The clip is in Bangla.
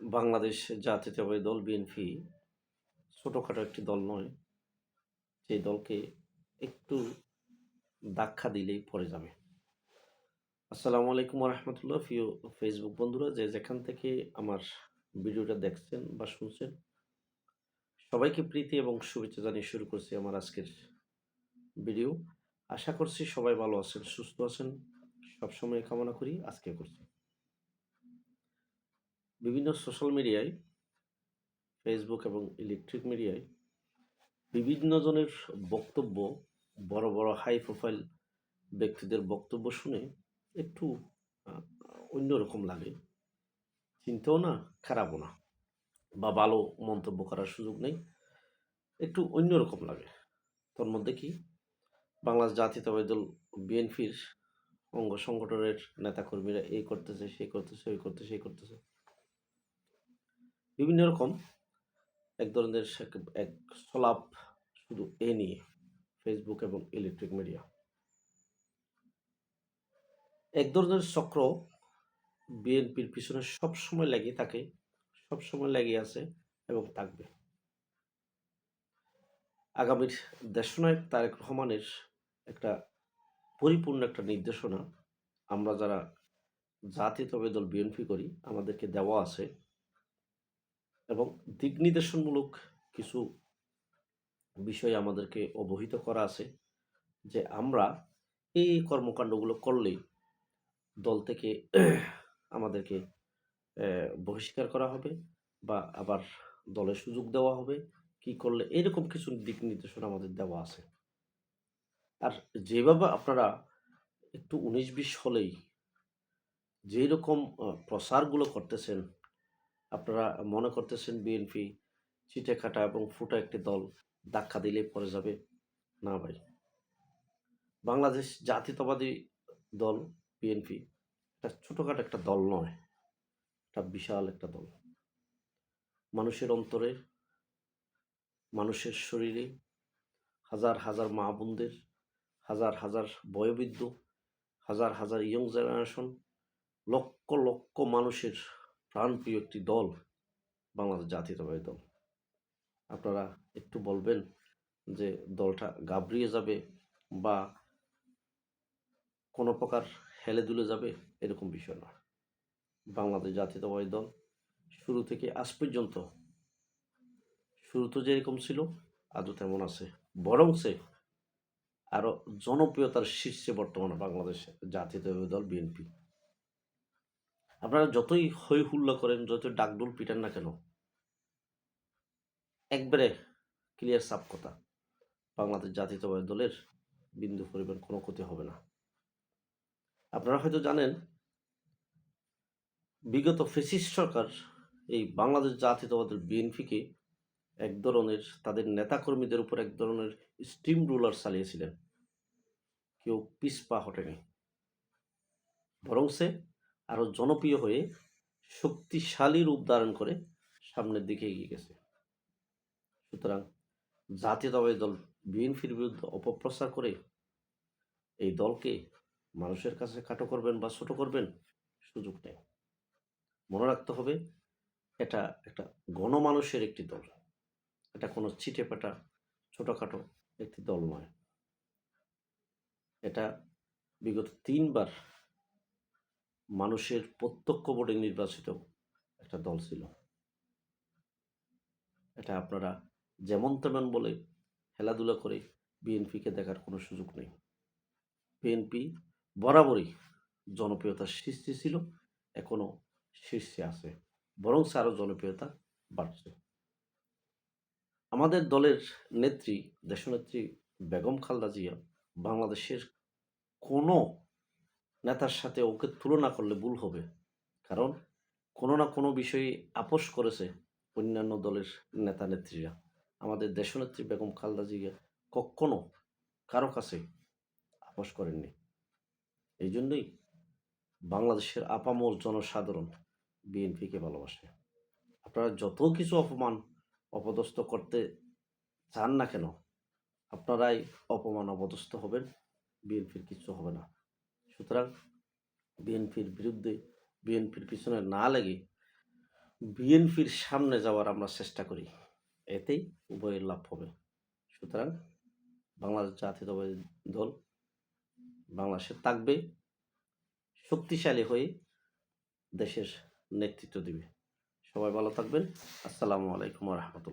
বাংলাদেশ জাতীয়তাবাদী দল বিএনপি ছোটোখাটো একটি দল নয়। যে দলকে একটু ধাক্কা দিলেই পড়ে যাবে। আসসালামু আলাইকুম রহমতুল্লাহ প্রিয় ফেসবুক বন্ধুরা, যে যেখান থেকে আমার ভিডিওটা দেখছেন বা শুনছেন, সবাইকে প্রীতি এবং শুভেচ্ছা জানিয়ে শুরু করছি আমার আজকের ভিডিও। আশা করছি সবাই ভালো আছেন, সুস্থ আছেন। সবসময় কামনা করি আজকে করছি। বিভিন্ন সোশ্যাল মিডিয়ায় ফেসবুক এবং ইলেকট্রিক মিডিয়ায় বিভিন্ন জনের বক্তব্য, বড় বড় হাই প্রোফাইল ব্যক্তিদের বক্তব্য শুনে একটু অন্যরকম লাগে। চিন্তাও না, খারাপও না বা ভালো মন্তব্য করার সুযোগ নেই। একটু অন্যরকম লাগে। তোর মধ্যে কি? বাংলাদেশ জাতীয়তাবাদী দল বিএনপির অঙ্গ সংগঠনের নেতাকর্মীরা এই করতেছে, সেই করতেছে, ওই করতেছে এই করতেছে। বিভিন্ন রকম এক ধরনের এক- সলাপ শুধু এ নিয়ে ফেসবুক এবং ইলেকট্রিক মিডিয়া এক ধরনের চক্র বিএনপির পিছনে সব সময় লেগে থাকে, সব সময় লেগে আছে এবং থাকবে। আগামীর দেশনায়ক তারেক রহমানের একটা পরিপূর্ণ একটা নির্দেশনা, আমরা যারা জাতীয়তাবাদী দল বিএনপি করি, আমাদেরকে দেওয়া আছে। এবং দিক নির্দেশনমূলক কিছু বিষয় আমাদেরকে অবহিত করা আছে যে আমরা এই কর্মকাণ্ডগুলো করলেই দল থেকে আমাদেরকে বহিষ্কার করা হবে বা আবার দলে সুযোগ দেওয়া হবে কি করলে এরকম কিছু দিক নির্দেশনা আমাদের দেওয়া আছে। আর যেভাবে আপনারা একটু উনিশ বিশ হলেই যেই রকম প্রসারগুলো করতেছেন আপনারা মনে করতেছেন বিএনপি চিটে খাটা এবং ফুটা একটি দল ধাক্কা দিলেই পড়ে যাবে? না ভাই। বাংলাদেশ জাতীয়তাবাদী দল বিএনপি এটা ছোটোখাটো একটা দল নয়, এটা বিশাল একটা দল। মানুষের অন্তরে, মানুষের শরীরে হাজার হাজার মা বোনদের, হাজার হাজার বয়োবৃদ্ধ, হাজার হাজার ইয়ং জেনারেশন লক্ষ লক্ষ মানুষের প্রাণপ্রিয় একটি দল, বাংলাদেশ জাতীয়তাবাদী দল। আপনারা একটু বলবেন যে দলটা গাবড়িয়ে যাবে বা কোনো প্রকার হেলে দুলে যাবে, এরকম বিষয় না। বাংলাদেশ জাতীয়তাবাদী দল শুরু থেকে আজ পর্যন্ত, শুরু তো যেরকম ছিল, আজও তেমন আছে। বরং সে আরও জনপ্রিয়তার শীর্ষে বর্তমানে বাংলাদেশ জাতীয়তাবাদী দল, বিএনপি। আপনারা যতই হই হুল্লা করেন, যতই ডাকডোল পিটান না কেন, একবারে ক্লিয়ার সাপ কথা। বাংলাদেশ জাতীয়তাবাদী দলের বিন্দু পরিমাণ কোনো ক্ষতি হবে না। আপনারা হয়তো জানেন, বিগত ফেসিস্ট সরকার এই বাংলাদেশ জাতীয়তাবাদী বিএনপিকে এক ধরনের, তাদের নেতাকর্মীদের উপর এক ধরনের স্টিম রুলার চালিয়েছিলেন। কেউ পিসপা হটেনি। বরং সে আরও জনপ্রিয় হয়ে শক্তিশালী রূপ ধারণ করে সামনের দিকে এগিয়ে গেছে। সুতরাং জাতীয়তাবাদী দল বিএনপির বিরুদ্ধে অপপ্রচার করে এই দলকে মানুষের কাছে খাটো করবেন বা ছোট করবেন সুযোগ নেই। মনে রাখতে হবে, এটা একটা গণমানুষের একটি দল। এটা কোনো ছিটে ছিটেপাটা ছোটোখাটো একটি দল নয়। এটা বিগত তিনবার মানুষের প্রত্যক্ষ ভোটে নির্বাচিত একটা দল ছিল। এটা আপনারা যেমন তেমন বলে খেলাধুলা করে বিএনপিকে দেখার কোনো সুযোগ নেই। বিএনপি বরাবরই জনপ্রিয়তার শীর্ষে ছিল, এখনও শীর্ষে আছে বরং আরও জনপ্রিয়তা বাড়ছে। আমাদের দলের নেত্রী, দেশনেত্রী বেগম খালদা জিয়া বাংলাদেশের কোনো নেতার সাথে ওকে তুলনা করলে ভুল হবে। কারণ কোনো না কোনো বিষয়ে আপোষ করেছে অন্যান্য দলের নেতা নেত্রীরা। আমাদের দেশনেত্রী বেগম খালদা জিয়া কখনো কারও কাছে আপোষ করেননি। এই জন্যই বাংলাদেশের আপামর জনসাধারণ বিএনপিকে ভালোবাসে। আপনারা যত কিছু অপমান, অপদস্থ করতে চান না কেন, আপনারাই অপমান, অপদস্থ হবেন, বিএনপির কিছু হবে না। সুতরাং বিএনপির বিরুদ্ধে, বিএনপির পিছনে না লেগে বিএনপির সামনে যাওয়ার আমরা চেষ্টা করি। এতেই উভয়ের লাভ হবে। সুতরাং বাংলাদেশ জাতীয়তাবাদী দল বাংলাদেশে থাকবে, শক্তিশালী হয়ে দেশের নেতৃত্ব দিবে। সবাই ভালো থাকবেন। আসসালামু আলাইকুম রহমতুল্লাহ।